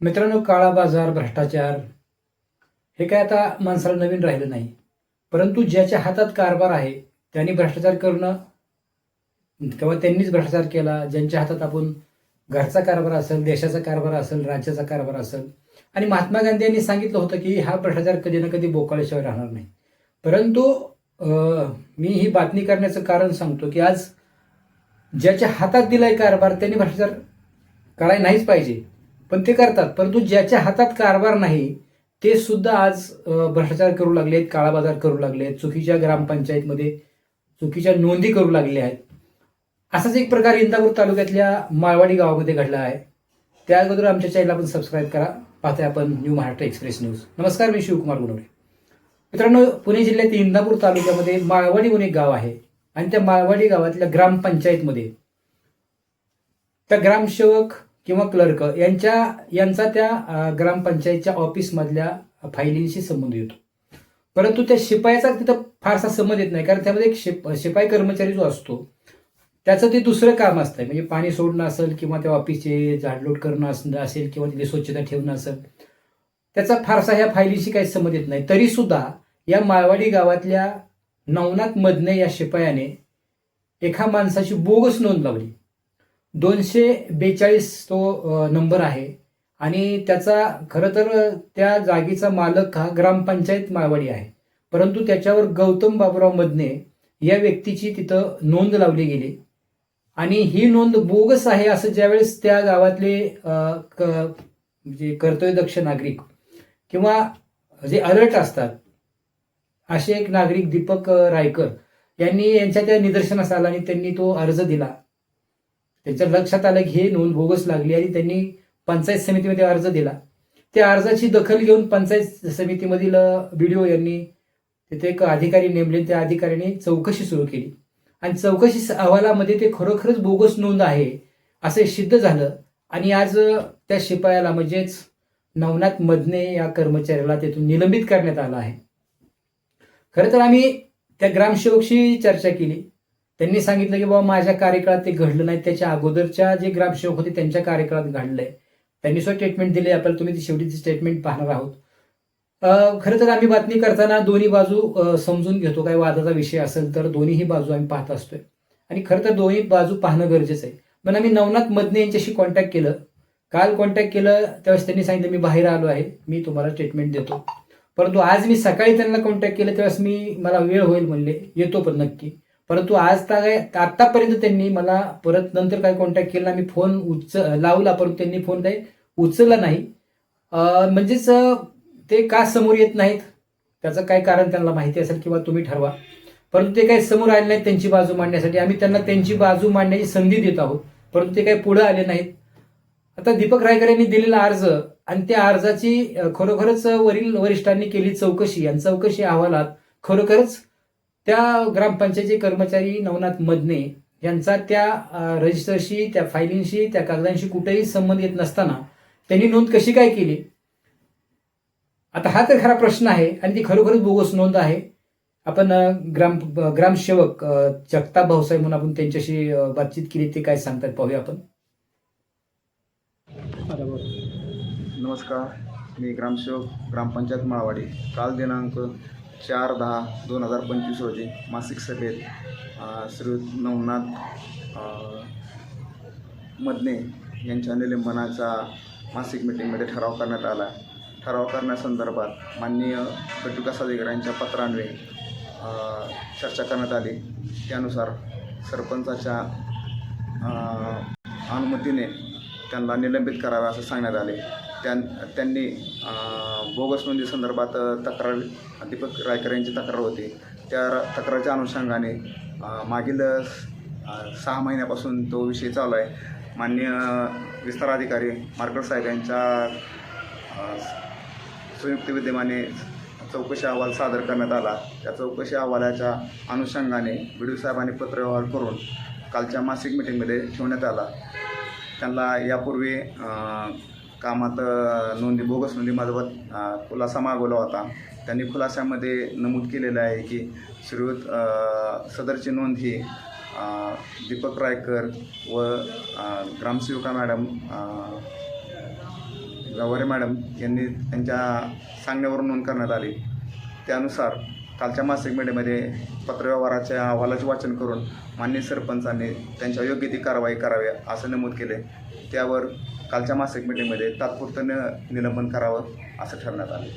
मित्रांनो काळा बाजार भ्रष्टाचार हे काय आता माणसाला नवीन राहिलं नाही. परंतु ज्याच्या हातात कारभार आहे त्यांनी भ्रष्टाचार करणं किंवा त्यांनीच भ्रष्टाचार केला ज्यांच्या हातात आपण घरचा कारभार असेल देशाचा कारभार असेल राज्याचा कारभार असेल. आणि महात्मा गांधी यांनी सांगितलं होतं की हा भ्रष्टाचार कधी ना कधी बोकाळल्याशिवाय राहणार नाही. परंतु मी ही बातमी करण्याचं कारण सांगतो की आज ज्याच्या हातात दिलाय कारभार त्यांनी भ्रष्टाचार करायला नाहीच पाहिजे. पण ते करतात. परंतु ज्याच्या हातात कारभार नाही ते सुद्धा आज भ्रष्टाचार करू लागले आहेत काळाबाजार करू लागले आहेत चुकीच्या ग्रामपंचायतमध्ये चुकीच्या नोंदी करू लागल्या आहेत. असाच एक प्रकार इंदापूर तालुक्यातल्या माळवाडी गावामध्ये घडला आहे. त्या अगोदर आमच्या चॅनलला पण सबस्क्राईब करा. पाहतोय आपण न्यू महाराष्ट्र एक्सप्रेस न्यूज नमस्कार मी शिवकुमार गुणवरे मित्रांनो पुणे जिल्ह्यातील इंदापूर तालुक्यामध्ये माळवाडी म्हणून एक गाव आहे आणि त्या माळवाडी गावातल्या ग्रामपंचायतमध्ये त्या ग्रामसेवक किंवा क्लर्क यांच्या यांचा त्या ग्रामपंचायतच्या ऑफिसमधल्या फायलींशी संबंध येतो. परंतु त्या शिपायाचा तिथं फारसा संबंध येत नाही कारण त्यामध्ये एक शिप शिपाई कर्मचारी जो असतो त्याचं ते दुसरं काम असतं. म्हणजे पाणी सोडणं असेल किंवा त्या ऑफिसचे झाडलोट करणं असणं असेल किंवा तिथे स्वच्छता ठेवणं असेल त्याचा फारसा ह्या फायलीशी काही संबंध येत नाही. तरी सुद्धा या माळवाडी गावातल्या नवनाथ मधने या शिपायाने एका माणसाची बोगस नोंद लावली. दोनशे बेचाळीस तो नंबर आहे. आणि त्याचा खरं तर त्या जागेचा मालक हा ग्रामपंचायत माळवाडी आहे. परंतु त्याच्यावर गौतम बाबुराव मदने या व्यक्तीची तिथं नोंद लावली गेली. आणि ही नोंद बोगस आहे असं ज्यावेळेस त्या गावातले क- म्हणजे कर्तव्यदक्ष नागरिक किंवा जे अलर्ट असतात असे एक नागरिक दीपक रायकर यांनी यांच्या त्या निदर्शनास आला आणि त्यांनी तो अर्ज दिला. त्यांच्या लक्षात आलं की हे नोंद बोगस लागली आणि त्यांनी पंचायत समितीमध्ये अर्ज दिला. त्या अर्जाची दखल घेऊन पंचायत समितीमधील बीडीओ यांनी तिथे एक अधिकारी नेमले. त्या अधिकाऱ्याने चौकशी सुरू केली. आणि चौकशी अहवालामध्ये ते खरोखरच बोगस नोंद आहे असे सिद्ध झालं. आणि आज त्या शिपायाला म्हणजेच नवनाथ मदने या कर्मचाऱ्याला तेथून निलंबित करण्यात आलं आहे. खरं तर आम्ही त्या ग्रामसेवकशी चर्चा केली. त्यांनी सांगितलं की बाबा माझ्या कार्यकाळात ते घडलं नाही. त्याच्या अगोदरच्या जे ग्रामसेवक होते त्यांच्या कार्यकाळात घडलंय. त्यांनी सुद्धा स्टेटमेंट दिले. आपल्याला तुम्ही ती स्टेटमेंट पाहणार आहोत. खर खरं तर आम्ही बातमी करताना दोन्ही बाजू समजून घेतो. काही वादाचा विषय असेल तर दोन्हीही बाजू आम्ही पाहत असतोय. आणि खरं तर दोन्ही बाजू पाहणं गरजेचं आहे. पण आम्ही नवनाथ मदने यांच्याशी कॉन्टॅक्ट केलं. काल कॉन्टॅक्ट केलं. त्यावेळेस त्यांनी सांगितलं मी बाहेर आलो आहे. मी तुम्हाला स्टेटमेंट देतो. परंतु आज मी सकाळी त्यांना कॉन्टॅक्ट केलं. त्यावेळेस मी मला वेळ होईल म्हणले. येतो पण नक्की. परंतु आज काय आतापर्यंत त्यांनी मला परत नंतर काय कॉन्टॅक्ट केला मी फोन उच लावला परंतु त्यांनी फोन काही उचलला नाही. म्हणजेच ते का समोर येत नाहीत? त्याचं काय कारण त्यांना माहिती असेल किंवा तुम्ही ठरवा. परंतु ते काही समोर आले नाहीत त्यांची बाजू मांडण्यासाठी. आम्ही त्यांना त्यांची बाजू मांडण्याची संधी देत आहोत. परंतु ते काही पुढे आले नाहीत. आता दीपक रायकर यांनी दिलेला अर्ज आणि त्या अर्जाची खरोखरच वरील वरिष्ठांनी केली चौकशी. आणि चौकशी अहवालात खरोखरच त्या ग्रामपंचायतीचे कर्मचारी नवनाथ मदने यांचा त्या रजिस्टरशी त्या फायलिंगशी त्या कागदांशी कुठेही संबंध येत नसताना त्यांनी नोंद कशी काय केली? आता हा तर खरा प्रश्न आहे आणि ती खरोखरच बोगस नोंद आहे. आपण ग्राम ग्रामसेवक जगताप भाऊसाहेब म्हणून आपण त्यांच्याशी बातचीत केली ते काय सांगतात पाहूया आपण. नमस्कार. मी ग्रामसेवक ग्रामपंचायत माळवाडी. काल दिनांक चार दहा दोन हजार पंचवीस रोजी मासिक सभेत श्री नवनाथ मदने यांच्या निलंबनाचा मासिक मिटिंगमध्ये ठराव करण्यात आला. ठराव करण्यासंदर्भात माननीय गटविकास अधिकाऱ्यांच्या पत्रान्वये चर्चा करण्यात आली. त्यानुसार सरपंचाच्या अनुमतीने त्यांना निलंबित करावे असं सांगण्यात आले. त्यां त्यांनी बोगस नोंदी संदर्भात तक्रार दीपक रायकर यांची तक्रार होती. त्या तक्रारच्या अनुषंगाने मागील सहा महिन्यापासून तो विषय चालू आहे. माननीय विस्तार अधिकारी मार्कर साहेब यांच्या संयुक्त विद्यमाने चौकशी अहवाल सादर करण्यात आला. त्या चौकशी अहवालाच्या अनुषंगाने बी डी साहेबांनी पत्रव्यवहार करून कालच्या मासिक मिटिंगमध्ये ठेवण्यात आला. त्यांना यापूर्वी कामात नोंदी बोगस नोंदीमार्फत खुलासा मागवला होता. त्यांनी खुलाशामध्ये नमूद केलेलं आहे की श्रीयुत सदरची नोंद ही दीपक रायकर व ग्रामसेविका मॅडम गवारे मॅडम यांनी त्यांच्या सांगण्यावरून नोंद करण्यात आली. त्यानुसार कालच्या मासिक मीडियामध्ये पत्रव्यवहाराच्या अहवालाचे वाचन करून मान्य सरपंचांनी त्यांच्या योग्य ती कारवाई करावी असं नमूद केले. त्यावर कालच्या मासिक मीडियामध्ये तात्पुरतं निलंबन करावं असं ठरवण्यात आलं.